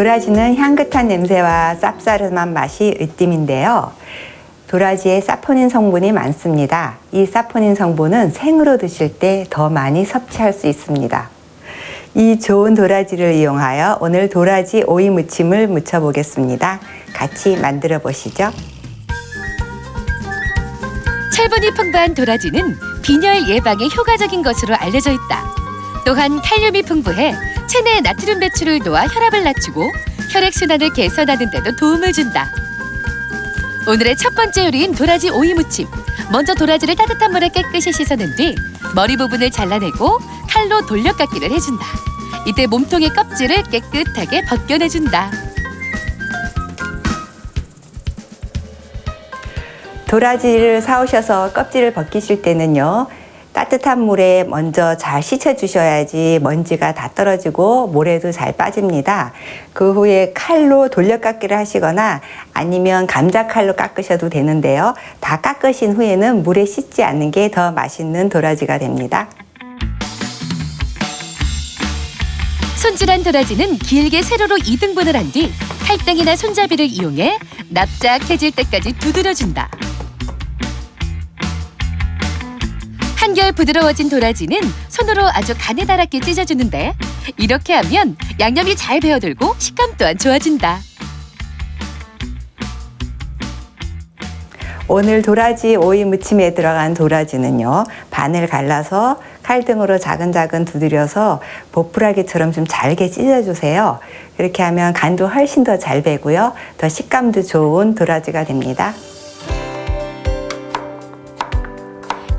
도라지는 향긋한 냄새와 쌉싸름한 맛이 으뜸인데요. 도라지에 사포닌 성분이 많습니다. 이 사포닌 성분은 생으로 드실 때 더 많이 섭취할 수 있습니다. 이 좋은 도라지를 이용하여 오늘 도라지 오이 무침을 무쳐 보겠습니다. 같이 만들어 보시죠. 철분이 풍부한 도라지는 빈혈 예방에 효과적인 것으로 알려져 있다. 또한 칼륨이 풍부해 체내 나트륨 배출을 도와 혈압을 낮추고 혈액 순환을 개선하는 데도 도움을 준다. 오늘의 첫 번째 요리인 도라지 오이 무침. 먼저 도라지를 따뜻한 물에 깨끗이 씻어낸 뒤 머리 부분을 잘라내고 칼로 돌려깎기를 해준다. 이때 몸통의 껍질을 깨끗하게 벗겨내준다. 도라지를 사오셔서 껍질을 벗기실 때는요. 따뜻한 물에 먼저 잘 씻어 주셔야지 먼지가 다 떨어지고 모래도 잘 빠집니다. 그 후에 칼로 돌려깎기를 하시거나 아니면 감자 칼로 깎으셔도 되는데요. 다 깎으신 후에는 물에 씻지 않는 게 더 맛있는 도라지가 됩니다. 손질한 도라지는 길게 세로로 2등분을 한 뒤 칼등이나 손잡이를 이용해 납작해질 때까지 두드려준다. 한결 부드러워진 도라지는 손으로 아주 가느다랗게 찢어주는데 이렇게 하면 양념이 잘 배어들고 식감 또한 좋아진다. 오늘 도라지 오이 무침에 들어간 도라지는요. 반을 갈라서 칼등으로 작은작은 두드려서 보풀하기처럼 좀 잘게 찢어주세요. 그렇게 하면 간도 훨씬 더 잘 배고요. 더 식감도 좋은 도라지가 됩니다.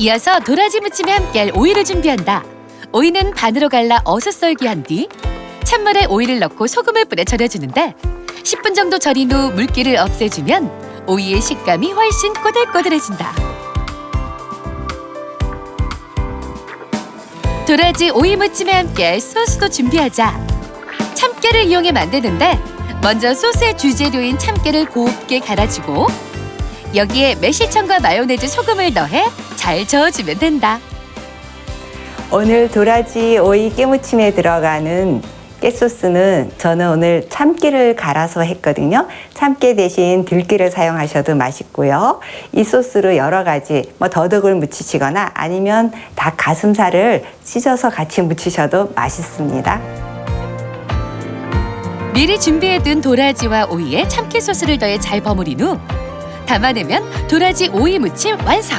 이어서 도라지 무침에 함께할 오이를 준비한다. 오이는 반으로 갈라 어슷 썰기 한 뒤 찬물에 오이를 넣고 소금을 뿌려 절여주는데 10분 정도 절인 후 물기를 없애주면 오이의 식감이 훨씬 꼬들꼬들해진다. 도라지 오이 무침에 함께할 소스도 준비하자. 참깨를 이용해 만드는데 먼저 소스의 주재료인 참깨를 곱게 갈아주고 여기에 매실청과 마요네즈 소금을 넣어 잘 저어주면 된다. 오늘 도라지 오이 깨무침에 들어가는 깨소스는 저는 오늘 참깨를 갈아서 했거든요. 참깨 대신 들깨를 사용하셔도 맛있고요. 이 소스로 여러 가지 뭐 더덕을 무치시거나 아니면 닭 가슴살을 찢어서 같이 무치셔도 맛있습니다. 미리 준비해둔 도라지와 오이에 참깨 소스를 더해 잘 버무린 후 담아내면 도라지 오이 무침 완성.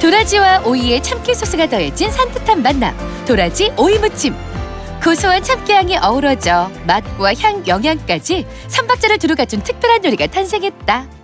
도라지와 오이에 참깨 소스가 더해진 산뜻한 만남. 도라지 오이 무침. 고소한 참깨향이 어우러져 맛과 향, 영양까지 삼박자를 두루 갖춘 특별한 요리가 탄생했다.